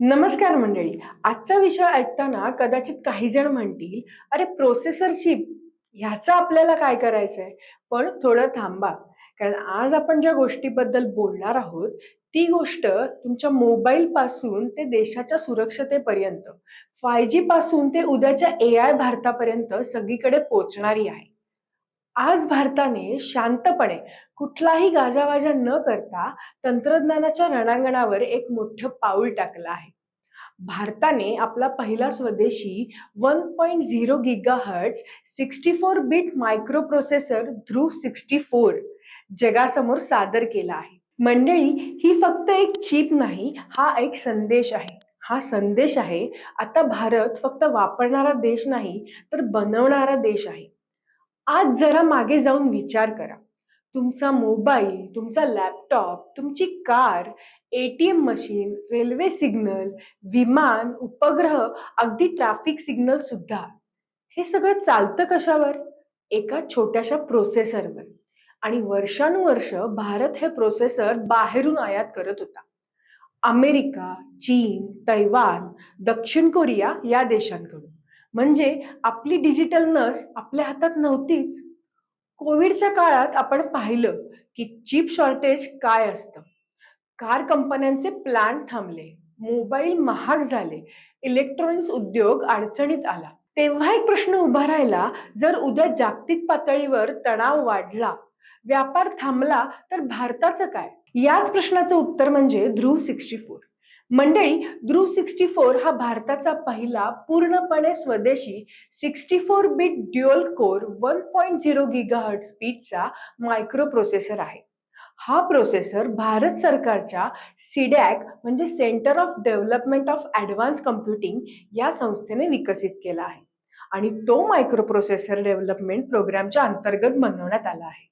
नमस्कार मंडळी. आजचा विषय ऐकताना कदाचित काही जण म्हणतील अरे प्रोसेसर चिप ह्याचं आपल्याला काय करायचंय? पण थोडं थांबा. कारण आज आपण ज्या गोष्टीबद्दल बोलणार आहोत ती गोष्ट तुमच्या मोबाईल पासून ते देशाच्या सुरक्षतेपर्यंत फाय जी पासून ते उद्याच्या ए आय भारतापर्यंत सगळीकडे पोहोचणारी आहे. आज भारताने शांतपणे कुठलाही गाजावाजा न करता तंत्रज्ञानाच्या रणांगणावर एक मोठं पाऊल टाकलं आहे. भारताने आपला पहिला स्वदेशी one point zero gigahertz sixty four bit microprocessor Dhruv sixty four जगासमोर सादर केला आहे. मंडळी ही फक्त एक चिप नाही हा एक संदेश आहे. हा संदेश आहे आता भारत फक्त वापरणारा देश नाही तर बनवणारा देश आहे. आज जरा मागे जाऊन विचार करा. तुमचा मोबाईल तुमचा लॅपटॉप तुमची car ATM machine railway signal विमान उपग्रह अगदी ट्रॅफिक सिग्नल सुद्धा. हे सगळं चालतं कशावर? एका छोट्याशा प्रोसेसरवर. आणि वर्षानुवर्ष भारत हे प्रोसेसर बाहेरून आयात करत होता. अमेरिका चीन तैवान दक्षिण कोरिया या देशांकडून. म्हणजे आपली डिजिटल नस आपल्या हातात नव्हतीच. कोविडच्या काळात आपण पाहिलं की चिप शॉर्टेज काय असतं. कार कंपन्यांचे प्लॅन थांबले मोबाईल महाग झाले इलेक्ट्रॉनिक्स उद्योग अडचणीत आला. तेव्हा एक प्रश्न उभा राहिला जर उद्या जागतिक पातळीवर तणाव वाढला व्यापार थांबला तर भारताचं काय? याच प्रश्नाचं उत्तर म्हणजे ध्रुव सिक्स्टी फोर मंडळी ध्रुव सिक्स्टी फोर हा भारताचा पहिला पूर्णपणे स्वदेशी sixty four bit dual core one point zero gigahertz स्पीडचा microprocessor आहे. हा प्रोसेसर भारत सरकारच्या सिडॅक म्हणजे centre of development of advance computing या संस्थेने विकसित केला आहे. आणि तो मायक्रो प्रोसेसर डेव्हलपमेंट प्रोग्रामच्या अंतर्गत बनवण्यात आला आहे.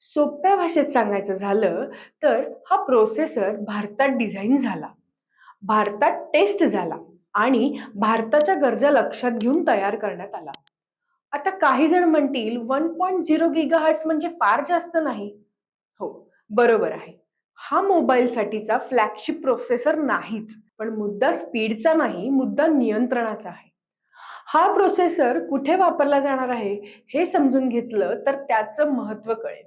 सोप्या भाषेत सांगायचं झालं तर हा प्रोसेसर भारतात डिझाईन झाला. भारतात टेस्ट झाला आणि भारताच्या गरजा लक्षात घेऊन तयार करण्यात आला. आता काही जण म्हणतील one point zero gigahertz म्हणजे फार जास्त नाही. हो बरोबर आहे. हा मोबाईल साठीचा फ्लॅगशिप प्रोसेसर नाहीच पण मुद्दा स्पीडचा नाही मुद्दा नियंत्रणाचा आहे. हा प्रोसेसर कुठे वापरला जाणार आहे हे समजून घेतलं तर त्याचं महत्त्व कळेल.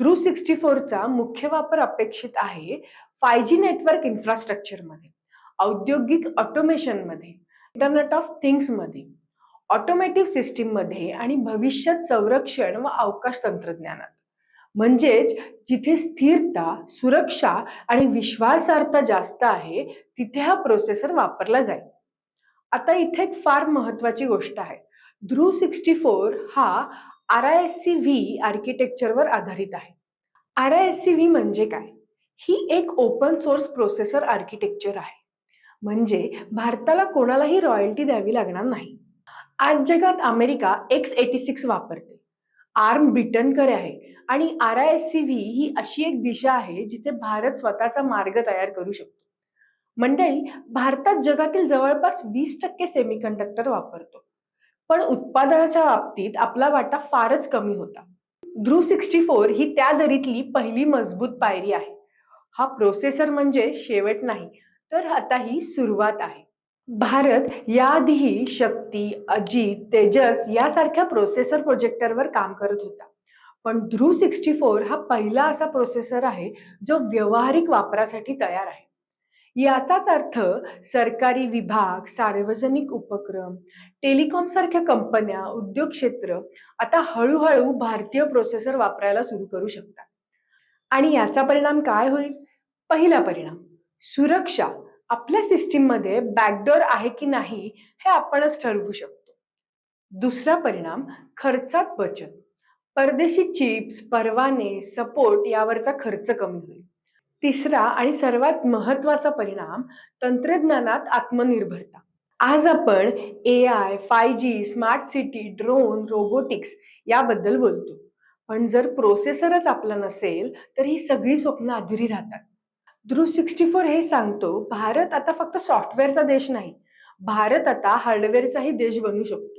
थ्रू सिक्स्टी फोरचा मुख्य वापर अपेक्षित आहे फाय जी नेटवर्क इन्फ्रास्ट्रक्चरमध्ये औद्योगिक ऑटोमेशनमध्ये इंटरनेट ऑफ थिंग्समध्ये ऑटोमेटिव्ह सिस्टीममध्ये आणि भविष्यात संरक्षण व अवकाश तंत्रज्ञानात. म्हणजेच जिथे स्थिरता सुरक्षा आणि विश्वासार्हता जास्त आहे तिथे हा प्रोसेसर वापरला जाईल. आता इथे एक फार महत्वाची गोष्ट आहे. ध्रुव सिक्स्टी फोर हा R I S C V आर्किटेक्चरवर आधारित आहे. R I S C V म्हणजे काय? ही एक ओपन सोर्स प्रोसेसर आर्किटेक्चर आहे. म्हणजे भारताला कोणालाही रॉयल्टी द्यावी लागणार नाही. आज जगात अमेरिका एक्स एटी सिक्स वापरते. आर्म ब्रिटनकडे आहे आणि R I S C V ही अशी एक दिशा आहे जिथे भारत स्वतःचा मार्ग तयार करू शकतो. मंडळी भारतात जगातील जवळपास वीस टक्के सेमीकंडक्टर वापरतो. पण उत्पादनाच्या बाबतीत आपला वाटा फारच कमी होता. ध्रू सिक्स्टी फोर ही त्या दरीतली पहिली मजबूत पायरी आहे. हा प्रोसेसर म्हणजे शेवट नाही तर आता ही सुरुवात आहे. भारत याआधीही शक्ती अजित तेजस यासारख्या प्रोसेसर प्रोजेक्टरवर काम करत होता. पण ध्रुव सिक्स्टी फोर हा पहिला असा प्रोसेसर आहे जो व्यावहारिक वापरासाठी तयार आहे. याचाच अर्थ सरकारी विभाग सार्वजनिक उपक्रम टेलिकॉम सारख्या कंपन्या उद्योग क्षेत्र आता हळूहळू भारतीय प्रोसेसर वापरायला सुरू करू शकतात. आणि याचा परिणाम काय होईल? पहिला परिणाम. सुरक्षा आपल्या सिस्टीममध्ये बॅकडोर आहे की नाही हे आपणच ठरवू शकतो. दुसरा परिणाम खर्चात बचत. परदेशी चिप्स परवाने सपोर्ट यावरचा खर्च कमी होईल. तिसरा आणि सर्वात महत्त्वाचा परिणाम तंत्रज्ञानात आत्मनिर्भरता. आज आपण A I five G smart city drone robotics याबद्दल बोलतो. पण जर प्रोसेसरच आपला नसेल तर ही सगळी स्वप्न अधुरी राहतात. ध्रुव सिक्स्टी फोर हे सांगतो भारत आता फक्त सॉफ्टवेअरचा देश नाही भारत आता हार्डवेअरचाही देश बनू शकतो.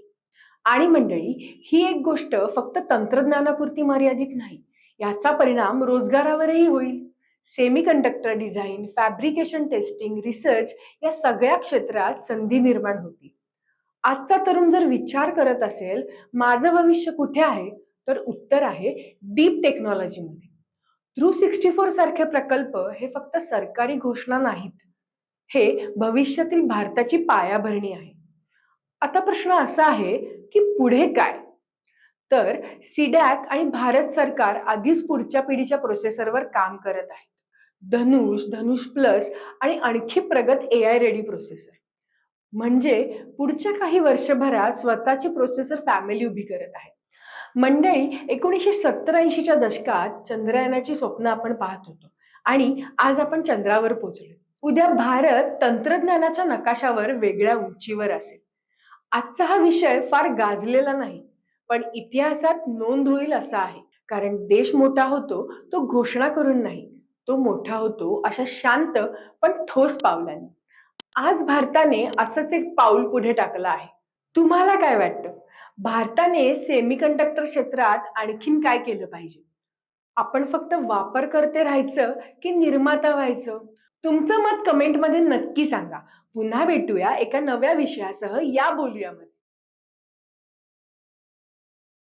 आणि मंडळी ही एक गोष्ट फक्त तंत्रज्ञानापुरती मर्यादित नाही याचा परिणाम रोजगारावरही होईल. Semiconductor design fabrication testing research या सगळ्या क्षेत्रात संधी निर्माण होती. आजचा तरुण जर विचार करत असेल माझं भविष्य कुठे आहे तर उत्तर आहे डीप टेक्नॉलॉजीमध्ये. थ्रू सिक्स्टी फोर सारखे प्रकल्प हे फक्त सरकारी घोषणा नाहीत. हे भविष्यातील भारताची पायाभरणी आहे. आता प्रश्न असा आहे की पुढे काय? तर सीडॅक आणि भारत सरकार आधीच पुढच्या पिढीच्या प्रोसेसरवर काम करत आहेत. धनुष धनुष प्लस आणि आणखी प्रगत ए आय रेडी प्रोसेसर. म्हणजे पुढच्या काही वर्षभरात स्वतःची प्रोसेसर फॅमिली उभी करत आहेत. मंडळी एकोणीसशे सत्तर ऐंशीच्या दशकात चंद्रयानाची स्वप्न आपण पाहत होतो. आणि आज आपण चंद्रावर पोहोचलो उद्या भारत तंत्रज्ञानाच्या नकाशावर वेगळ्या उंचीवर असेल. आजचा हा विषय फार गाजलेला नाही पण इतिहासात नोंद होईल असा आहे. कारण देश मोठा होतो तो घोषणा करून नाही तो मोठा होतो अशा शांत पण ठोस पावलांनी. आज भारताने असंच एक पाऊल पुढे टाकलं आहे. तुम्हाला काय वाटतं? भारताने सेमीकंडक्टर क्षेत्रात आणखीन काय केलं पाहिजे? आपण फक्त वापर करते राहायचं की निर्माता व्हायचं? तुमचं मत कमेंटमध्ये नक्की सांगा. पुन्हा भेटूया एका नव्या विषयासह. या बोलूयामध्ये